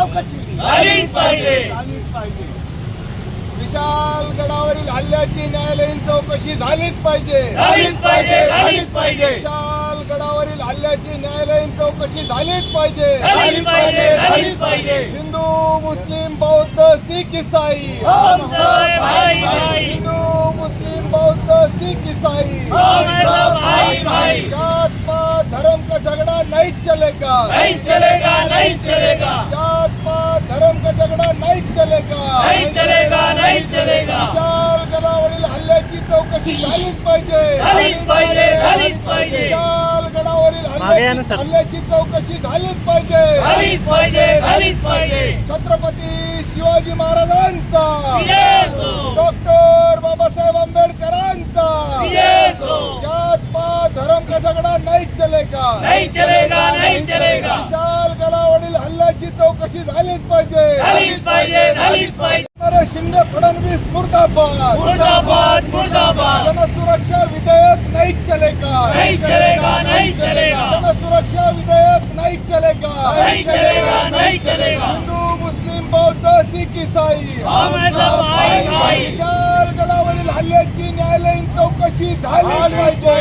चौकशी. झालीच पाहिजे. झालीच पाहिजे. विशालगडावरील हल्ल्याची न्यायालयीन चौकशी झालीच पाहिजे. झालीच पाहिजे झालीच पाहिजे. विशालगडावरील हल्ल्याची न्यायालयीन चौकशी झालीच पाहिजे. झालीच पाहिजे झालीच पाहिजे. हिंदू मुस्लिम बौद्ध हम सब भाई भाई. हिंदू मुस्लिम बौद्ध शीख ईसाई हम सब भाई भाई. जात पात धर्म का झगड़ा नहीं चलेगा नहीं चलेगा. नहीं चलेगा जात पात धर्म का झगड़ा नहीं चलेगा नहीं चलेगा नहीं चलेगा विशालगडावरील हल्ल्याची चौकशी झालीच पाहिजे. हल्ल्याची चौकशी झालीच पाहिजे. छत्रपती शिवाजी महाराजांचा. डॉक्टर बाबासाहेब आंबेडकरांचा. जात पात धर्म का झगडा नाही चलेगा. नहीं चलेगा नहीं चलेगा. विशालगडावरील हल्ल्याची चौकशी झालीच पाहिजे. शिंदे फडणवीस मुर्दाबाद. मुर्दाबाद. मुर्दाबाद। जनसुरक्षा विधेयक नहीं चलेगा। नहीं चलेगा नहीं चलेगा। जनसुरक्षा विधेयक नहीं चलेगा। नहीं चलेगा नहीं चलेगा। हिंदू मुस्लिम बौद्ध शीख ईसाई। हम सब भाई भाई। विशालगडावरील हल्ल्याची न्यायालयीन चौकशी झाली पाहिजे।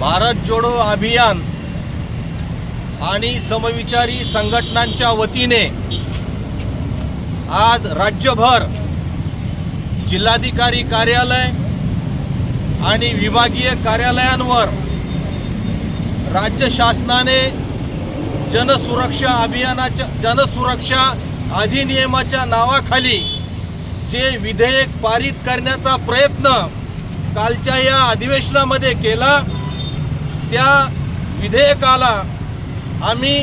भारत जोडो अभियान आणि समविचारी संघटनांच्या वतीने आज राज्यभर जिल्हाधिकारी कार्यालय आणि विभागीय कार्यालयांवर राज्य शासनाने जनसुरक्षा अभियानाच्या जनसुरक्षा अधिनियमाच्या नावाखाली जे विधेयक पारित करण्याचा प्रयत्न कालच्या या अधिवेशनामध्ये केला त्या विधेयकाला आम्ही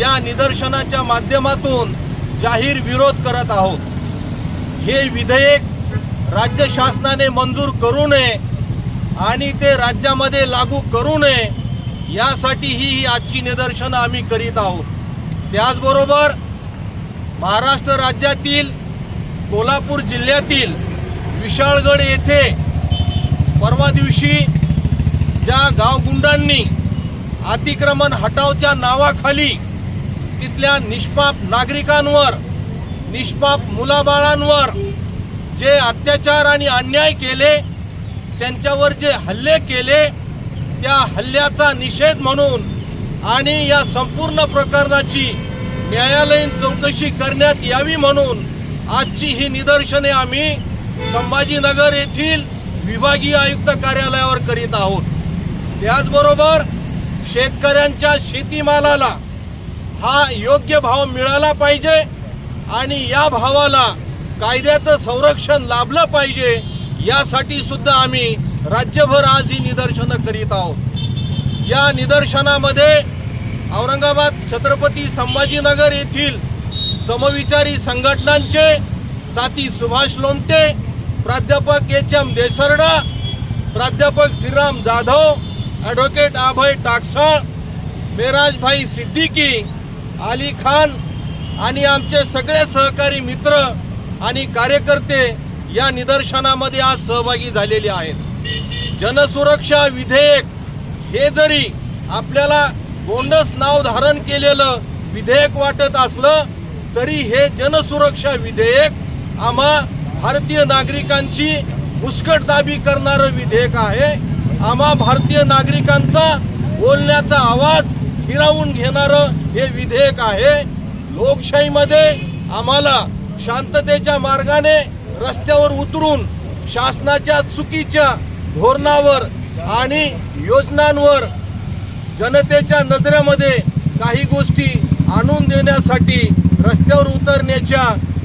या निदर्शनाच्या माध्यमातून जाहीर विरोध करत आहोत. हे विधेयक राज्य शासनाने मंजूर करू नये आणि ते राज्यामध्ये लागू करू नये यासाठी ही आजची निदर्शनं आम्ही करीत आहोत. त्याचबरोबर महाराष्ट्र राज्यातील कोल्हापूर जिल्ह्यातील विशाळगड येथे परवा दिवशी ज्या गावगुंडांनी अतिक्रमण हटावच्या नावाखाली तिथल्या निष्पाप नागरिकांवर निष्पाप मुलाबाळांवर जे अत्याचार आणि अन्याय केले त्यांच्यावर जे हल्ले केले त्या हल्ल्याचा निषेध म्हणून आणि या संपूर्ण प्रकरणाची न्यायालयीन चौकशी करण्यात यावी म्हणून आजची ही निदर्शने आम्ही संभाजीनगर येथील विभागीय आयुक्त कार्यालयावर करीत आहोत. त्याचबरोबर शेतकऱ्यांच्या शेतीमालाला हा योग्य भाव मिळाला पाहिजे आणि या भावाला कायद्याचं संरक्षण लाभलं पाहिजे यासाठी सुद्धा आम्ही राज्यभर आज ही निदर्शनं करीत आहोत. या निदर्शनामध्ये औरंगाबाद छत्रपती संभाजीनगर येथील समविचारी संघटनांचे साथी सुभाष लोमटे प्राध्यापक एच एम देसरडा प्राध्यापक श्रीराम जाधव ॲडव्होकेट अभय टाकसाळ मेराजभाई सिद्दीकी अली खान आणि आमचे सगळे सहकारी मित्र आणि कार्यकर्ते या निदर्शनामध्ये आज सहभागी झालेले आहेत. जनसुरक्षा विधेयक हे जरी आपल्याला गोंडस नाव धारण केलेलं विधेयक वाटत असलं तरी हे जनसुरक्षा विधेयक आम्हा भारतीय नागरिकांची मुस्कटदाबी करणारं विधेयक आहे. आम्हा भारतीय नागरिकांचा बोलण्याचा आवाज हिरावून घेणारं हे विधेयक आहे. लोकशाहीमध्ये आम्हाला शांततेच्या मार्गाने रस्त्यावर उतरून शासनाच्या चुकीच्या धोरणावर आणि योजनांवर जनतेच्या नजरेमध्ये काही गोष्टी आणून देण्यासाठी रस्त्यावर उतरण्याच्या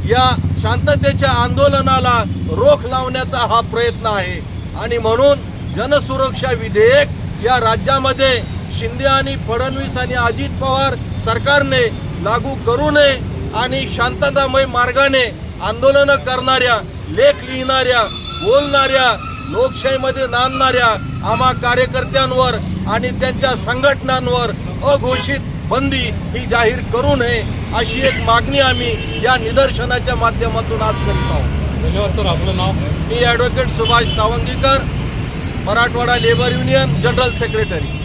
या शांततेच्या आंदोलनाला रोख लावण्याचा हा प्रयत्न आहे. आणि म्हणून जनसुरक्षा विधेयक या राज्यामध्ये शिंदे आणि फडणवीस आणि अजित पवार सरकारने लागू करू नये आणि शांततामय मार्गाने आंदोलनं करणाऱ्या लेख लिहिणाऱ्या बोलणाऱ्या लोकशाहीमध्ये नांदणाऱ्या आम्हा कार्यकर्त्यांवर आणि त्यांच्या संघटनांवर अघोषित बंदी ही जाहीर करू नये अशी एक मागणी आम्ही या निदर्शनाच्या माध्यमातून आज करीत आहोत. धन्यवाद सर. आपलं नाव? मी advocate Subhash Savangikar Marathwada labour union general secretary